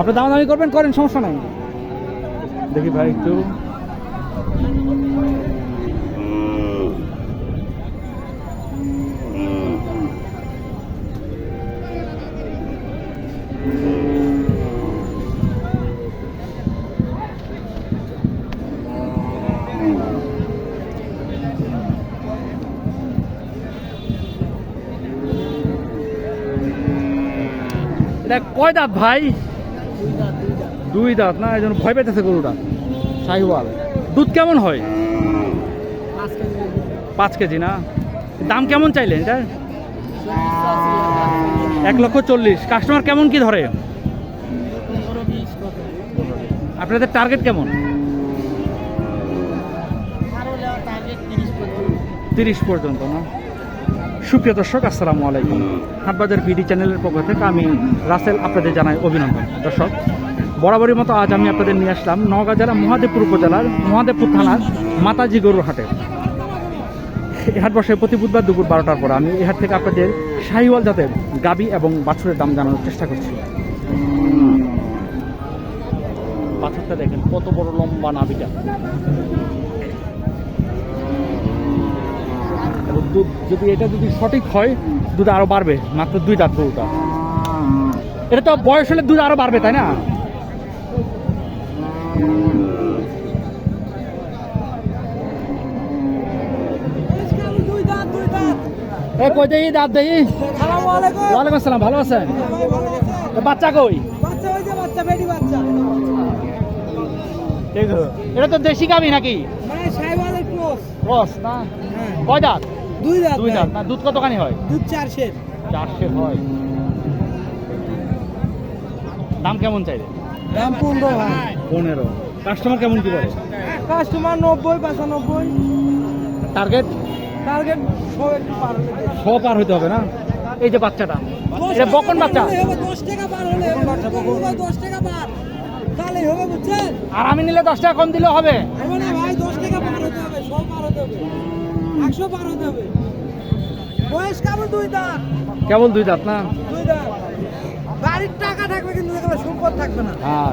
আপনি দামাদামি করবেন করেন সমস্যা নাই। দেখি ভাই একটু। এটা কয় দাঁত ভাই? দুই দাঁত না এই ভয় পেতেছে গরুটা। শাহিওয়াল দুধ কেমন হয়? পাঁচ কেজি না? দাম কেমন চাইলেন এটা? এক লক্ষ চল্লিশ। কাস্টমার কেমন কি ধরে? আপনাদের টার্গেট কেমন? তিরিশ পর্যন্ত না? সুপ্রিয় দর্শক, আসসালামু আলাইকুম। হাটবাজার বিডি চ্যানেলের পক্ষ থেকে আমি রাসেল আপনাদের জানাই অভিনন্দন। দর্শক বরাবরের মতো আজ আমি আপনাদের নিয়ে আসলাম নওগাঁ জেলা মহাদেবপুর উপজেলার মহাদেবপুর থানার মাতাজি গরুর হাটে। এই হাট বসে প্রতি বুধবার দুপুর বারোটার পর আমি এই হাট থেকে আপনাদের শাহিওয়াল জাতের গাবি এবং বাছুরের দাম জানানোর চেষ্টা করছি। বাছুরটা দেখেন, কত বড় লম্বা নাভিটা। দুধ যদি এটা যদি সঠিক হয় দুধ আরও বাড়বে মাত্র দুই দাঁত গরুটা। এটা তো বয়স হলে দুধ আরও বাড়বে তাই না? দুই দাঁত এ কই দেই দাঁত দেই? ওয়ালাইকুম আসসালাম ভালো আছেন? বাচ্চা কই? বাচ্চা হয়েছে বাচ্চা বেডি বাচ্চা। এটা তো দেশি গাবি নাকি? মানে না? হ্যাঁ। কয় দাঁত? দুই দাঁত দুই। দাঁত। না দুধ কতখানি হয়? দুধ চার সের। চারশে হয়। দাম কেমন চাইলে দাম পনেরো ভাই। পনেরো। কাস্টমার কেমন কি বলে কাস্টমার নব্বই পঁচানব্বই। টার্গেট টার্গেট ছ পার হইতে হবে না? এই যে বাচ্চাটা। এটা বকন বাচ্চা? দশ টাকা পার হলে দশ টাকা পার। তাহলেই হবে বুঝছেন? আর আমি নিলে দশ টাকা কম দিলেও হবে। ভাই দশ টাকা পার হতে হবে সব পার হতে হবে। কেবল দুই দাঁত? না? দুই দাঁত। বাড়ির টাকা থাকবে কিন্তু সম্পদ থাকবে না। হ্যাঁ।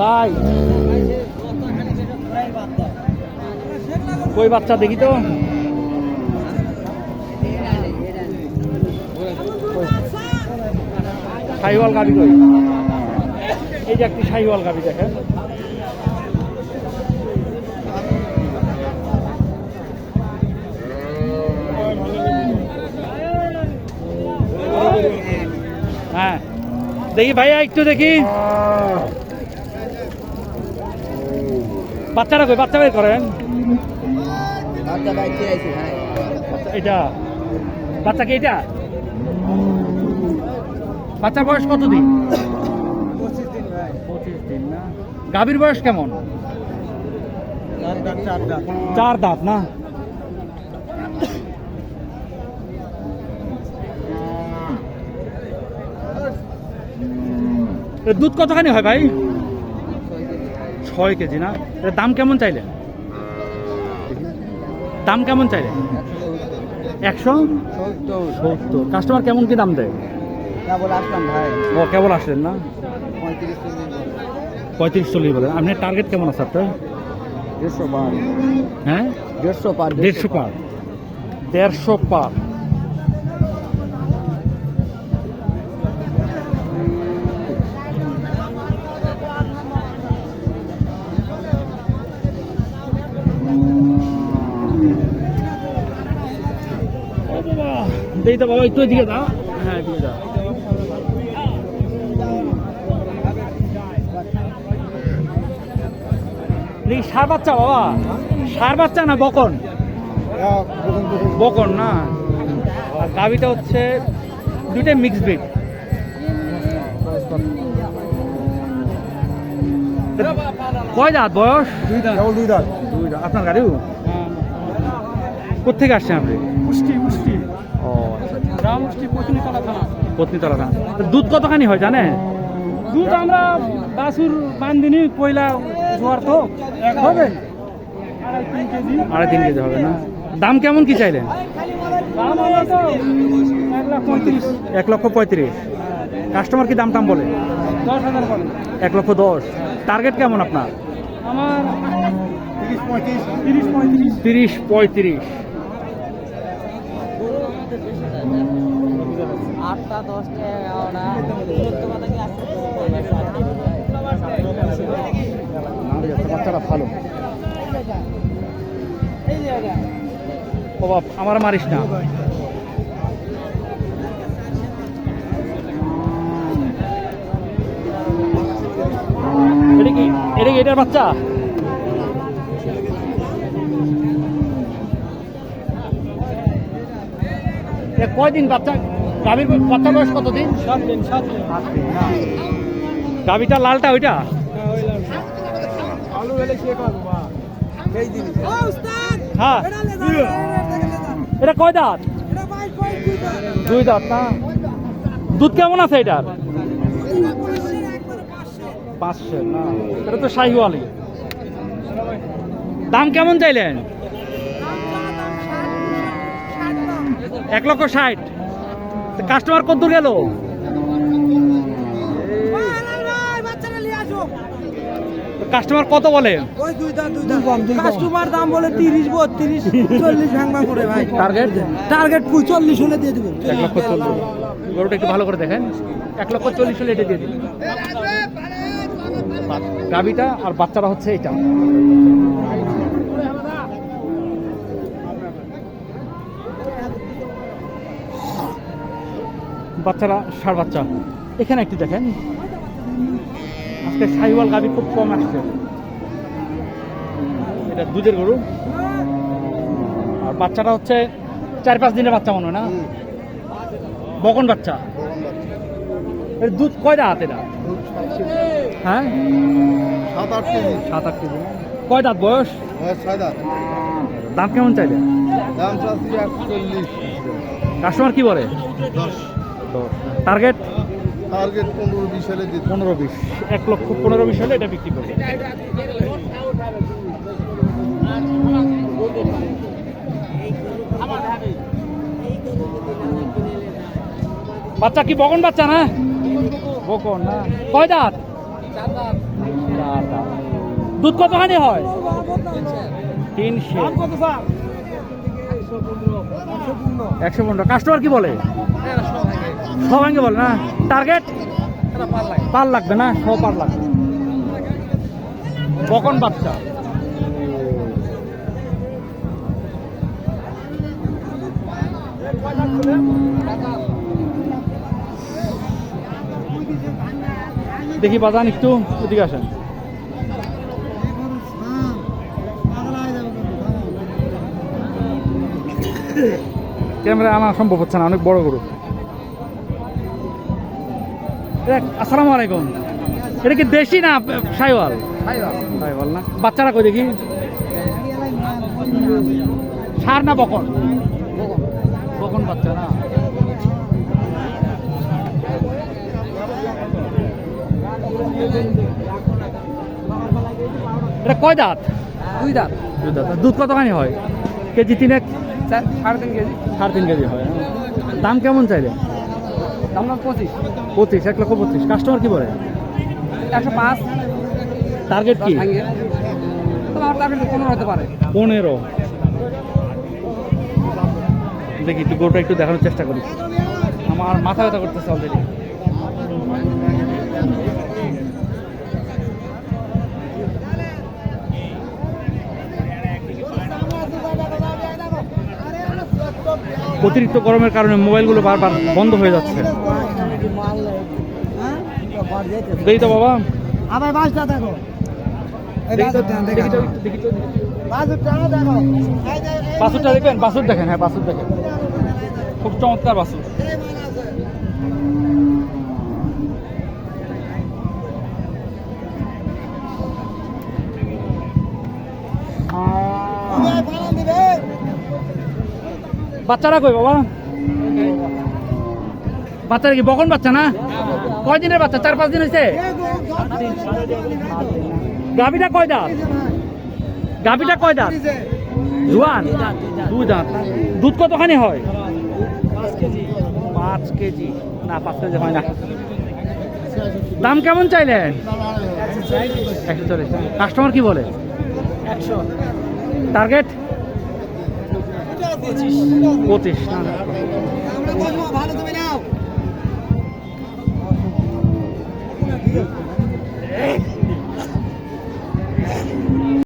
ভাই। কই বাচ্চা দেখি তো? সাইওয়াল গাড়ি কই? এই যে একটি সাইওয়াল গাড়ি দেখেন। দেখি ভাইয়া একটু দেখি। বাচ্চারা কই বাচ্চা বের করেন। এটা বাচ্চা কি এটা বাচ্চার বয়স কত দিন? গাভীর বয়স কেমন? চার দাঁত না? দুধ কতখানি হয় ভাই? ছয় কেজি না? এর দাম কেমন চাইলেন দাম কেমন চাইলেন একশো? সত্তর। কাস্টমার কেমন কি দাম দেয়? ভাই ও কেবল আসলেন না? পঁয়ত্রিশ পঁয়ত্রিশ চল্লিশ বলেন আপনার টার্গেট কেমন আছে আপনার? দেড়শো পার। হ্যাঁ? দেড়শো পার দেড়শো পার। দেড়শো পার। দেই তো বাবা একটু এদিকে দাও। হ্যাঁ এদিকে দাও। দেখি সার বাচ্চা বাবা? সার বাচ্চা না বকন? বকন না? আর গাভিটা হচ্ছে দুইটাই মিক্স ব্রিড কয় দাঁত বয়স? দুই দাঁত। দুই দাঁত। দুই দাঁত। আপনার গাড়িও কোথেকে আসছেন আপনি? গ্রাম পত্নীতলা থানা। পত্নীতলা থানা। দুধ কতখানি হয় জানে দুধ আমরা বাসুর বান্দিনি পয়লা জোয়ার তো হবে। আড়াই তিন কেজি। হবে না? দাম কেমন কি চাইলেন? এক লাখ পঁয়ত্রিশ। এক লক্ষ পঁয়ত্রিশ। কাস্টমার কি দাম টাম বলে? দশ হাজার করে এক লক্ষ দশ। টার্গেট কেমন আপনার? আমার তিরিশ পঁয়ত্রিশ। তিরিশ পঁয়ত্রিশ। আটটা দশটা এগারোটা বাচ্চারা ভালো। আমার মারিস না। এটা কি এটা কি এটার বাচ্চা। কয়দিন বাচ্চা গাভীর বাচ্চা বয়স কতদিন? গাভীটা লালটা ওইটা? হ্যাঁ। এটা কয় দাঁত? দুই দাঁত? না? দুধ কেমন আছে এটার? পাঁচশো না। এটা তো শাহিওয়ালি। দাম কেমন চাইলেন? এক লক্ষ ষাট। কাস্টমার কত গেল? কাস্টমার কত বলে? কাস্টমার দাম বলে তিরিশ বত্রিশ চল্লিশ ভাঙবা করে ভাই। টার্গেট টার্গেট চল্লিশ হলে দিয়ে দেবেন এক লক্ষ চল্লিশ। গরুটা একটু ভালো করে দেখেন। এক লক্ষ চল্লিশ হলে এটা দিয়ে দিন। গাবিটা আর বাচ্চারা হচ্ছে এটা। বাচ্চারা ষাট বাচ্চা। এখানে একটু দেখেন। আজকে সাইওয়াল গাবি খুব কম আসছে। এটা দুধের গরু। আর বাচ্চাটা হচ্ছে চার পাঁচ দিনের বাচ্চা মনে হয় না? বকন বাচ্চা। এর দুধ কয় দাঁত এটা? হ্যাঁ? সাত আট কেজি। সাত আট কেজি। কয় দাঁত বয়স? ছয় দাঁত। দাম কেমন চাইলে দাম চাচ্ছি একশো চল্লিশ। কাস্টমার কি বলে? দশ। টার্গেট টার্গেট পনেরো বিশ হলে পনেরো বিশ। এক লক্ষ পনেরো বিশ হলে এটা বিক্রি করবে। বাচ্চা কি বকন বাচ্চা না? বকন না। কয় দাঁত? দুধ কতখানি হয়? তিনশো। একশো পনেরো। কাস্টমার কি বলে? সবাইকে বল, না? টার্গেট পার লাগবে না? সব পার লাগবে। বকন বাচ্চা। দেখি বাজান একটু এদিকে আসেন। ক্যামেরা আনা সম্ভব হচ্ছে না, অনেক বড় গরু। আসসালামু আলাইকুম। এটা কি দেশি না সাইওয়াল? সাইওয়াল। না? বাচ্চারা কই দেখি? সার না বকন? বকন বাচ্চা না। এটা কয় দাঁত? দুই দাঁত। দুই দাঁত। দুধ কতখানি হয়? কেজি তিনেক? সাড়ে তিন কেজি। সাড়ে তিন কেজি হয়। দাম কেমন চাইলে? দাম না পঁচিশ। পঁচিশ এক লক্ষ পঁচিশ। কাস্টমার কি বলে? একশো পাঁচ। টার্গেট কি? তোমার টার্গেট পনেরো হতে পারে। পনেরো। দেখি একটু গরুটা একটু দেখানোর চেষ্টা করি। আমার মাথা ব্যথা করতেছে অলরেডি অতিরিক্ত গরমের কারণে মোবাইলগুলো বারবার বন্ধ হয়ে যাচ্ছে। দেখি তো বাবা। আবার বাসটা দেখো। বাসুরটা দেখবেন বাসুর দেখেন হ্যাঁ বাসুর দেখেন। খুব চমৎকার বাসুর। বাচ্চারা কই বাবা? বাচ্চারা কি বকন বাচ্চা না? কয় দিনের বাচ্চা? চার পাঁচ দিন হয়েছে গাভিটা কয় দাঁত? গাভিটা কয় দাঁত? জুয়ান? দুই দাঁত। দুধ কতখানি হয়? পাঁচ কেজি। না পাঁচ কেজি হয় না। দাম কেমন চাইলেন একশো চল্লিশ। কাস্টমার কি বলে? একশো। টার্গেট? পঁচিশ।